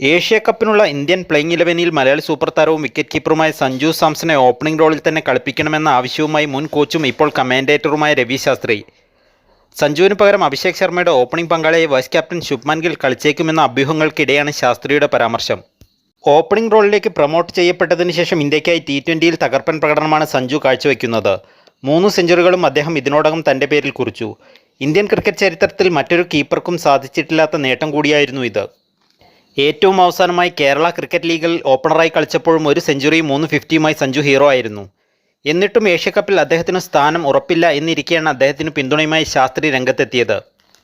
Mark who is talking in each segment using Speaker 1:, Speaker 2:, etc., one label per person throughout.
Speaker 1: Asia കപ്പിനുള്ള Indian playing ഇലവനിൽ Malayali super താരവും wicket കീപ്പറുമായ സഞ്ജു സാംസനെ ഓപ്പണിംഗ് റോളിൽ തന്നെ കളിപ്പിക്കണമെന്ന ആവശ്യവുമായി മുൻ കോച്ചും ഇപ്പോൾ കമാൻഡേറ്ററുമായ രവി ശാസ്ത്രി. സഞ്ജുവിന് പകരം അഭിഷേക് ശർമ്മയുടെ ഓപ്പണിംഗ് പങ്കാളിയെ വൈസ് ക്യാപ്റ്റൻ ശുഭ്മാൻ ഗിൽ കളിച്ചേക്കുമെന്ന അഭ്യൂഹങ്ങൾക്കിടെയാണ് ശാസ്ത്രിയുടെ പരാമർശം. ഓപ്പണിംഗ് റോളിലേക്ക് പ്രൊമോട്ട് ചെയ്യപ്പെട്ടതിന് ശേഷം ഇന്ത്യയ്ക്കായി ടി ട്വന്റിയിൽ തകർപ്പൻ പ്രകടനമാണ് സഞ്ജു കാഴ്ചവെക്കുന്നത്. മൂന്ന് സെഞ്ചുറികളും അദ്ദേഹം ഇതിനോടകം തന്റെ പേരിൽ കുറിച്ചു. ഇന്ത്യൻ ക്രിക്കറ്റ് ചരിത്രത്തിൽ മറ്റൊരു കീപ്പർക്കും സാധിച്ചിട്ടില്ലാത്ത നേട്ടം കൂടിയായിരുന്നു ഇത്. ഏറ്റവും അവസാനമായി കേരള ക്രിക്കറ്റ് ലീഗിൽ ഓപ്പണറായി കളിച്ചപ്പോഴും ഒരു സെഞ്ചുറിയും മൂന്ന് ഫിഫ്റ്റിയുമായി സഞ്ജു ഹീറോ ആയിരുന്നു. എന്നിട്ടും ഏഷ്യക്കപ്പിൽ അദ്ദേഹത്തിന് സ്ഥാനം ഉറപ്പില്ല എന്നിരിക്കെയാണ് അദ്ദേഹത്തിന് പിന്തുണയുമായി ശാസ്ത്രി രംഗത്തെത്തിയത്.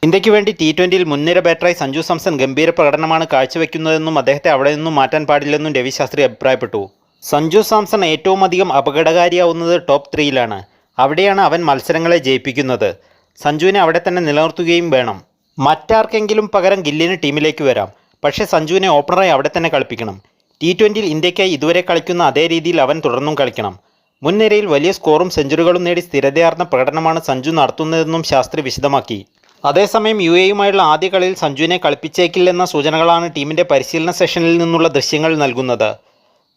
Speaker 1: ഇന്ത്യയ്ക്ക് വേണ്ടി ടി ട്വന്റിയിൽ മുൻനിര ബാറ്ററായി സഞ്ജു സാംസൺ ഗംഭീര പ്രകടനമാണ് കാഴ്ചവെക്കുന്നതെന്നും അദ്ദേഹത്തെ അവിടെ നിന്നും മാറ്റാൻ പാടില്ലെന്നും രവി ശാസ്ത്രി അഭിപ്രായപ്പെട്ടു. സഞ്ജു സാംസൺ ഏറ്റവും അധികം അപകടകാരിയാവുന്നത് ടോപ്പ് ത്രീയിലാണ്. അവിടെയാണ് അവൻ മത്സരങ്ങളെ ജയിപ്പിക്കുന്നത്. സഞ്ജുവിനെ അവിടെ തന്നെ നിലനിർത്തുകയും വേണം. മറ്റാർക്കെങ്കിലും പകരം ഗില്ലിന് ടീമിലേക്ക് വരാം. പക്ഷേ സഞ്ജുവിനെ ഓപ്പണറായി അവിടെ തന്നെ കളിപ്പിക്കണം. ടി ട്വന്റിയിൽ ഇന്ത്യയ്ക്കായി ഇതുവരെ കളിക്കുന്ന അതേ രീതിയിൽ അവൻ തുടർന്നും കളിക്കണം. മുൻനിരയിൽ വലിയ സ്കോറും സെഞ്ചുറികളും നേടി സ്ഥിരതയാർന്ന പ്രകടനമാണ് സഞ്ജു നടത്തുന്നതെന്നും ശാസ്ത്രി വിശദമാക്കി. അതേസമയം യു എയുമായുള്ള ആദ്യ കളിയിൽ സഞ്ജുവിനെ കളിപ്പിച്ചേക്കില്ലെന്ന സൂചനകളാണ് ടീമിന്റെ പരിശീലന സെഷനിൽ നിന്നുള്ള ദൃശ്യങ്ങൾ നൽകുന്നത്.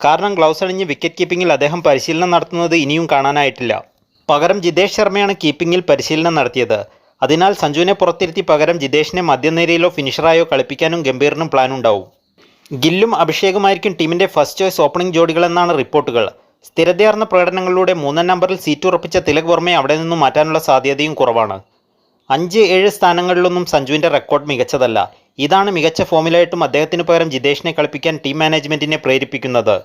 Speaker 1: കാരണം ഗ്ലൗസ് അണിഞ്ഞ് വിക്കറ്റ് കീപ്പിംഗിൽ അദ്ദേഹം പരിശീലനം നടത്തുന്നത് ഇനിയും കാണാനായിട്ടില്ല. പകരം ജിതേഷ് ശർമ്മയാണ് കീപ്പിംഗിൽ പരിശീലനം നടത്തിയത്. അതിനാൽ സഞ്ജുവിനെ പുറത്തിരുത്തി പകരം ജിതേഷിനെ മധ്യനിരയിലോ ഫിനിഷറായോ കളിപ്പിക്കാനും ഗംഭീറിനും പ്ലാനുണ്ടാവും. ഗില്ലും അഭിഷേകുമായിരിക്കും ടീമിന്റെ ഫസ്റ്റ് ചോയ്സ് ഓപ്പണിംഗ് ജോഡികളെന്നാണ് റിപ്പോർട്ടുകൾ. സ്ഥിരതയാർന്ന പ്രകടനങ്ങളിലൂടെ മൂന്നാം നമ്പറിൽ സീറ്റ് ഉറപ്പിച്ച തിലക് വർമ്മയെ അവിടെ നിന്നും മാറ്റാനുള്ള സാധ്യതയും കുറവാണ്. അഞ്ച് ഏഴ് സ്ഥാനങ്ങളിലൊന്നും സഞ്ജുവിന്റെ റെക്കോർഡ് മികച്ചതല്ല. ഇതാണ് മികച്ച ഫോമിലായിട്ടും അദ്ദേഹത്തിന് പകരം ജിതേഷിനെ കളിപ്പിക്കാൻ ടീം മാനേജ്മെന്റിനെ പ്രേരിപ്പിക്കുന്നത്.